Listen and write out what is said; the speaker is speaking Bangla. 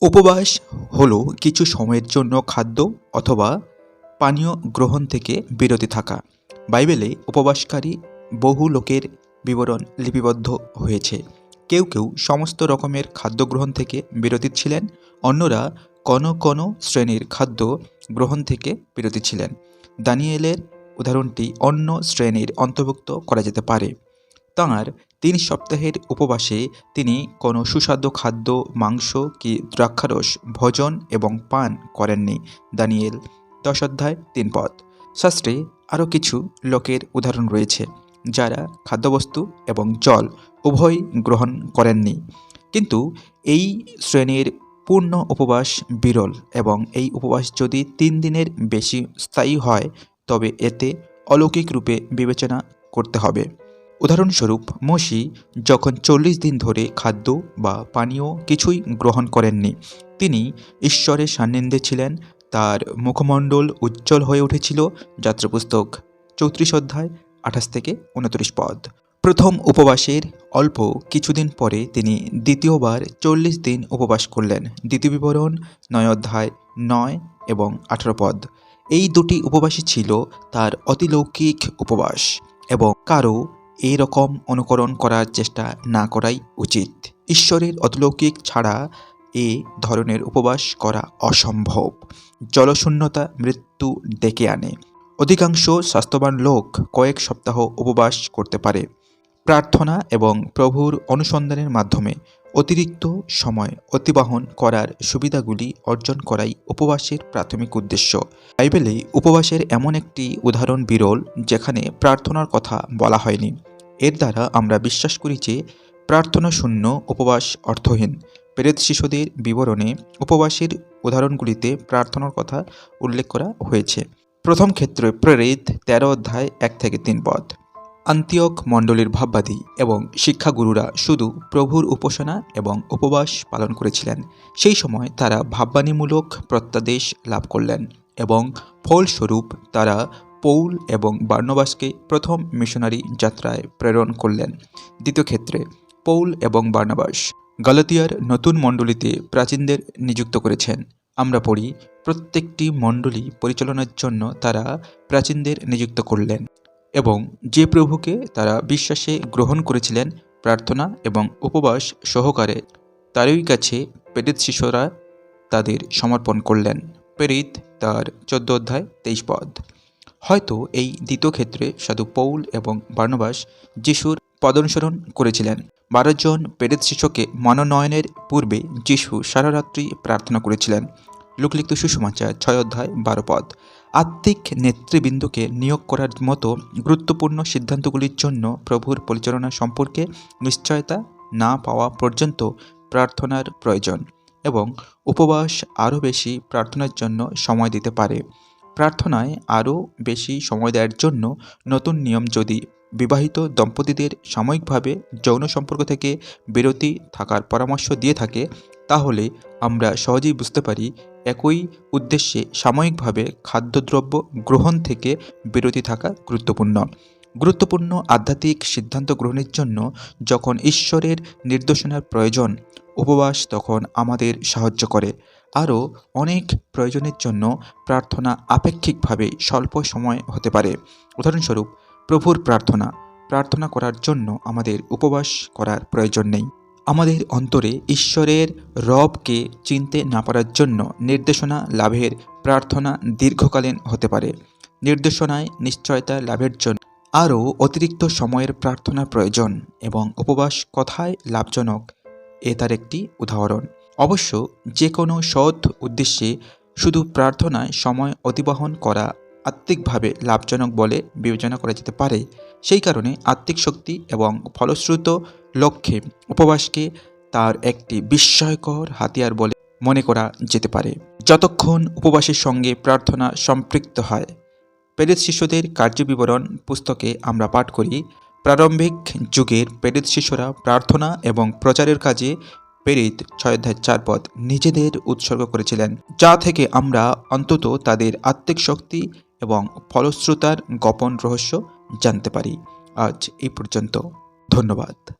উপবাস হলো কিছু সময়ের জন্য খাদ্য অথবা পানীয় গ্রহণ থেকে বিরতি থাকা। বাইবেলে উপবাসকারী বহু লোকের বিবরণ লিপিবদ্ধ হয়েছে। কেউ কেউ সমস্ত রকমের খাদ্য গ্রহণ থেকে বিরতি ছিলেন, অন্যরা কোনো কোনো শ্রেণির খাদ্য গ্রহণ থেকে বিরতি ছিলেন। দানিয়েলের উদাহরণটি অন্য শ্রেণির অন্তর্ভুক্ত করা যেতে পারে। তাঁর তিন সপ্তাহের উপবাসে তিনি কোনো সুস্বাদু খাদ্য, মাংস কি দ্রাক্ষারস, ভোজন এবং পান করেননি। দানিয়েল, দশ অধ্যায়, তিন পদ। শাস্ত্রে আরও কিছু লোকের উদাহরণ রয়েছে, যারা খাদ্যবস্তু এবং জল উভয় গ্রহণ করেননি। কিন্তু এই শ্রেণির পূর্ণ উপবাস বিরল এবং এই উপবাস যদি তিন দিনের বেশি স্থায়ী হয়, তবে এতে অলৌকিক রূপে বিবেচনা করতে হবে। উদাহরণস্বরূপ মসি যখন চল্লিশ দিন ধরে খাদ্য বা পানীয় কিছুই গ্রহণ করেননি, তিনি ঈশ্বরের সান্নিধ্যে ছিলেন, তার মুখমণ্ডল উজ্জ্বল হয়ে উঠেছিল। যাত্রাপুস্তক, চৌত্রিশ অধ্যায়, আঠাশ থেকে উনত্রিশ পদ। প্রথম উপবাসের অল্প কিছুদিন পরে তিনি দ্বিতীয়বার চল্লিশ দিন উপবাস করলেন। দ্বিতীয় বিবরণ, নয় অধ্যায়, নয় এবং আঠারো পদ। এই দুটি উপবাসই ছিল তার অতিলৌকিক উপবাস এবং কারও এই রকম অনুকরণ করার চেষ্টা না করাই উচিত। ঈশ্বরের অতলৌকিক ছাড়া এ ধরনের উপবাস করা অসম্ভব। জলশূন্যতা মৃত্যু ডেকে আনে। অধিকাংশ স্বাস্থ্যবান লোক কয়েক সপ্তাহ উপবাস করতে পারে। প্রার্থনা এবং প্রভুর অনুসন্ধানের মাধ্যমে অতিরিক্ত সময় অতিবাহন করার সুবিধাগুলি অর্জন করাই উপবাসের প্রাথমিক উদ্দেশ্য। বাইবেলে উপবাসের এমন একটি উদাহরণ বিরল, যেখানে প্রার্থনার কথা বলা হয়নি। এর দ্বারা আমরা বিশ্বাস করি যে প্রার্থনা শূন্য, উপবাস অর্থহীন। প্রেত শিশুদের বিবরণে উপবাসের উদাহরণগুলিতে প্রার্থনার কথা উল্লেখ করা হয়েছে। প্রথম ক্ষেত্রে প্রেরিত তেরো অধ্যায় এক থেকে তিন পদ। আন্তিয়ক মণ্ডলীর ভাববাদী এবং শিক্ষাগুরুরা শুধু প্রভুর উপাসনা এবং উপবাস পালন করেছিলেন। সেই সময় তারা ভাববাণীমূলক প্রত্যাদেশ লাভ করলেন এবং ফলস্বরূপ তারা পৌল এবং বার্নবাসকে প্রথম মিশনারি যাত্রায় প্রেরণ করলেন। দ্বিতীয় ক্ষেত্রে পৌল এবং বার্নাবাস গালাতিয়ার নতুন মণ্ডলীতে প্রাচীনদের নিযুক্ত করেছেন। আমরা পড়ি, প্রত্যেকটি মণ্ডলী পরিচালনার জন্য তারা প্রাচীনদের নিযুক্ত করলেন। এবং যে প্রভুকে তারা বিশ্বাসে গ্রহণ করেছিলেন, প্রার্থনা এবং উপবাস সহকারে তারই কাছে প্রেরিত শিশুরা তাদের সমর্পণ করলেন। পেরিত তার চোদ্দ অধ্যায় তেইশ পদ। হয়তো এই দ্বিতীয় ক্ষেত্রে সাধু পৌল এবং বার্নবাস যিশুর পদানুসরণ করেছিলেন। বারো জন প্রেরিত শিশুকে মনোনয়নের পূর্বে যিশু সারা রাত্রি প্রার্থনা করেছিলেন। লোকলিখিত সুসমাচার, ছয় অধ্যায়, বারো পদ। আত্মিক নেতৃবৃন্দকে নিয়োগ করার মতো গুরুত্বপূর্ণ সিদ্ধান্তগুলির জন্য প্রভুর পরিচালনা সম্পর্কে নিশ্চয়তা না পাওয়া পর্যন্ত প্রার্থনার প্রয়োজন এবং উপবাস আরও বেশি প্রার্থনার জন্য সময় দিতে পারে। প্রার্থনায় আরও বেশি সময় দেওয়ার জন্য নতুন নিয়ম যদি বিবাহিত দম্পতিদের সাময়িকভাবে যৌন সম্পর্ক থেকে বিরতি থাকার পরামর্শ দিয়ে থাকে, তাহলে আমরা সহজেই বুঝতে পারি একই উদ্দেশ্যে সাময়িকভাবে খাদ্যদ্রব্য গ্রহণ থেকে বিরতি থাকা গুরুত্বপূর্ণ। গুরুত্বপূর্ণ আধ্যাত্মিক সিদ্ধান্ত গ্রহণের জন্য যখন ঈশ্বরের নির্দেশনার প্রয়োজন, উপবাস তখন আমাদের সাহায্য করে। আরও অনেক প্রয়োজনের জন্য প্রার্থনা আপেক্ষিকভাবে স্বল্প সময় হতে পারে। উদাহরণস্বরূপ প্রভুর প্রার্থনা প্রার্থনা করার জন্য আমাদের উপবাস করার প্রয়োজন নেই। আমাদের অন্তরে ঈশ্বরের রবকে চিনতে না পারার জন্য নির্দেশনা লাভের প্রার্থনা দীর্ঘকালীন হতে পারে। নির্দেশনায় নিশ্চয়তা লাভের জন্য আরও অতিরিক্ত সময়ের প্রার্থনা প্রয়োজন এবং উপবাস কথায় লাভজনক এ তার একটি উদাহরণ। অবশ্য যে কোনো সৎ উদ্দেশ্যে শুধু প্রার্থনায় সময় অতিবাহন করা আত্মিকভাবে লাভজনক বলে বিবেচনা করা যেতে পারে। সেই কারণে আত্মিক শক্তি এবং ফলশ্রুত লক্ষ্যে উপবাসকে তার একটি বিস্ময়কর হাতিয়ার বলে মনে করা যেতে পারে। যতক্ষণ উপবাসের সঙ্গে প্রার্থনা সম্পৃক্ত হয় প্রেরিত শিষ্যদের কার্যবিবরণ পুস্তকে আমরা পাঠ করি, প্রারম্ভিক যুগের প্রেরিত শিষ্যরা প্রার্থনা এবং প্রচারের কাজে পেরিত ছয় অধ্যায় চার পদ নিজেদের উৎসর্গ করেছিলেন, যা থেকে আমরা অন্তত তাদের আত্মিক শক্তি এবং ফলশ্রুতার গোপন রহস্য জানতে পারি। আজ এই পর্যন্ত। ধন্যবাদ।